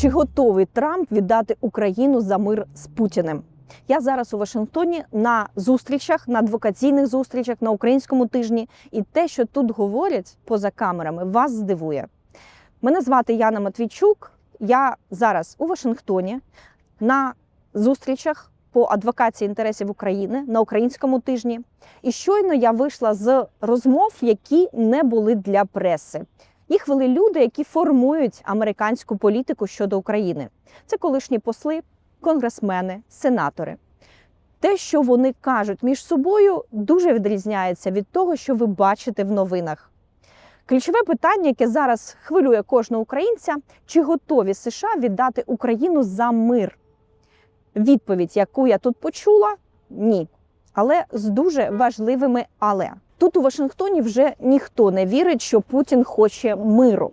Чи готовий Трамп віддати Україну за мир з Путіним? Я зараз у Вашингтоні на зустрічах, на адвокаційних зустрічах на українському тижні, і те, що тут говорять поза камерами, вас здивує. Мене звати Яна Матвійчук. Я зараз у Вашингтоні на зустрічах по адвокації інтересів України на українському тижні. І щойно я вийшла з розмов, які не були для преси. Їх вели люди, які формують американську політику щодо України. Це колишні посли, конгресмени, сенатори. Те, що вони кажуть між собою, дуже відрізняється від того, що ви бачите в новинах. Ключове питання, яке зараз хвилює кожного українця: чи готові США віддати Україну за мир? Відповідь, яку я тут почула, ні. Але з дуже важливими але. Тут у Вашингтоні вже ніхто не вірить, що Путін хоче миру.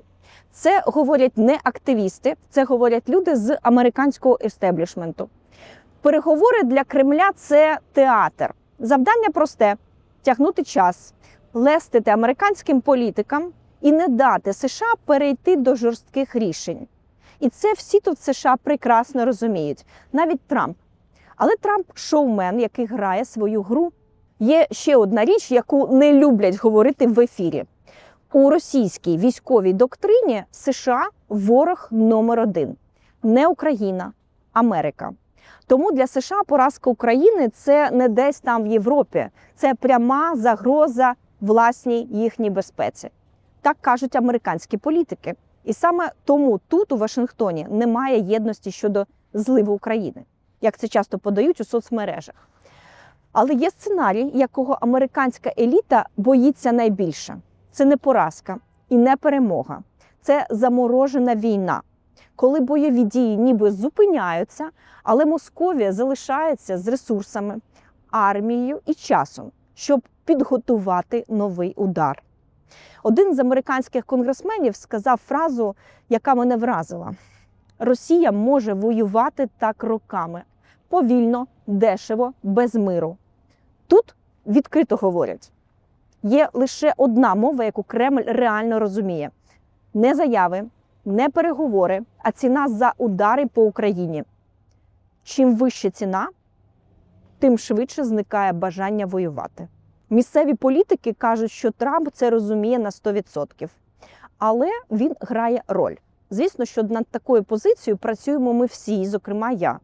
Це говорять не активісти, це говорять люди з американського естеблішменту. Переговори для Кремля це театр. Завдання просте: тягнути час, лестити американським політикам і не дати США перейти до жорстких рішень. І це всі тут в США прекрасно розуміють, навіть Трамп. Але Трамп шоумен, який грає свою гру. Є ще одна річ, яку не люблять говорити в ефірі. У російській військовій доктрині США ворог номер один не Україна, Америка. Тому для США поразка України це не десь там в Європі, це пряма загроза власній їхній безпеці. Так кажуть американські політики. І саме тому тут, у Вашингтоні, немає єдності щодо зливу України, як це часто подають у соцмережах. Але є сценарій, якого американська еліта боїться найбільше. Це не поразка і не перемога, це заморожена війна, коли бойові дії ніби зупиняються, але Московія залишається з ресурсами, армією і часом, щоб підготувати новий удар. Один з американських конгресменів сказав фразу, яка мене вразила: Росія може воювати так роками повільно, дешево, без миру. Тут відкрито говорять: є лише одна мова, яку Кремль реально розуміє: не заяви, не переговори, а ціна за удари по Україні. Чим вища ціна, тим швидше зникає бажання воювати. Місцеві політики кажуть, що Трамп це розуміє на 100%. Але він грає роль. Звісно, що над такою позицією працюємо ми всі, зокрема я.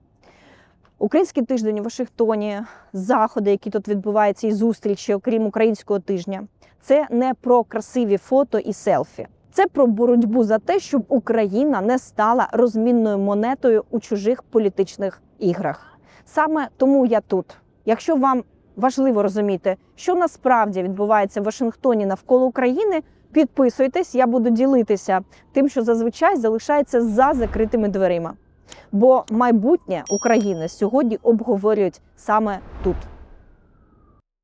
Український тиждень у Вашингтоні, заходи, які тут відбуваються, і зустрічі, окрім українського тижня, це не про красиві фото і селфі. Це про боротьбу за те, щоб Україна не стала розмінною монетою у чужих політичних іграх. Саме тому я тут. Якщо вам важливо розуміти, що насправді відбувається в Вашингтоні навколо України, підписуйтесь, я буду ділитися тим, що зазвичай залишається за закритими дверима. Бо майбутнє України сьогодні обговорюють саме тут.